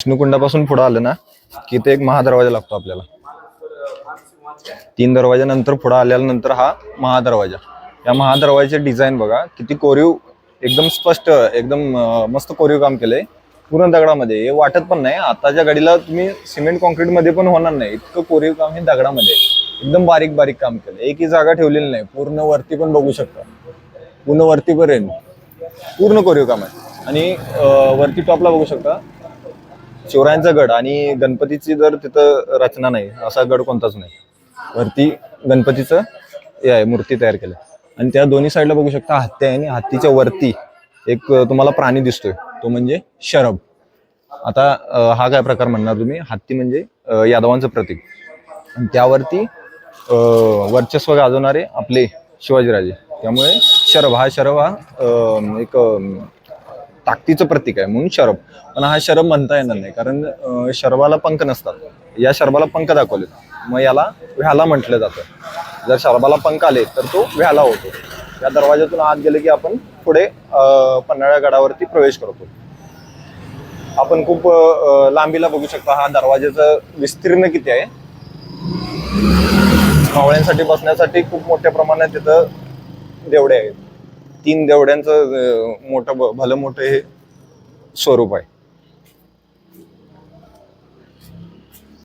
विष्णुकुंडापासून पुढे आलं ना की ते एक महादरवाजा लागतो आपल्याला. तीन दरवाजानंतर पुढे आल्यानंतर हा महादरवाजा. या महादरवाजाचे डिझाईन बघा किती कोरीव एकदम स्पष्ट एकदम मस्त कोरीव काम केलंय. पूर्ण दगडामध्ये. हे वाटत पण नाही. आताच्या गाडीला तुम्ही सिमेंट कॉन्क्रीटमध्ये पण होणार नाही. इतकं कोरीव काम हे दगडामध्ये. एकदम बारीक बारीक काम केलं एकही जागा ठेवलेली नाही. पूर्ण वरती पण बघू शकता. पूर्ण वरतीपर्यंत पूर्ण कोरीव काम आहे. आणि वरती टॉपला बघू शकता. शिवरायांचा गड आणि गणपतीची जर तिथं रचना नाही असा गड कोणताच नाही. वरती गणपतीचं हे आहे मूर्ती तयार केलं. आणि त्या दोन्ही साईडला बघू शकता हत्ती आहे आणि हत्तीच्या वरती एक तुम्हाला प्राणी दिसतोय. तो म्हणजे शरभ. आता हा काय प्रकार म्हणणार तुम्ही? हत्ती म्हणजे यादवांचं प्रतीक. आणि त्यावरती वर्चस्व गाजवणारे आपले शिवाजीराजे. त्यामुळे शरभ हा शरभ हा एक ताकदीचं प्रतीक आहे म्हणून शरब पण हा शरब म्हणता येणार नाही कारण शरबाला पंख नसतात. या शरबाला पंख दाखवले मग याला व्याला म्हटलं जातं. जर शरबाला पंख आले तर तो व्याला होतो. या दरवाज्यातून आत गेले की आपण पुढे पन्हाळ्या गडावरती प्रवेश करतो. आपण खूप लांबीला बघू शकता हा दरवाजाचं विस्तीर्ण किती आहे? मावळ्यांसाठी बसण्यासाठी खूप मोठ्या प्रमाणात तिथं देवडे आहेत. तीन देवड्यांचं मोठं भलं मोठं हे स्वरूप आहे.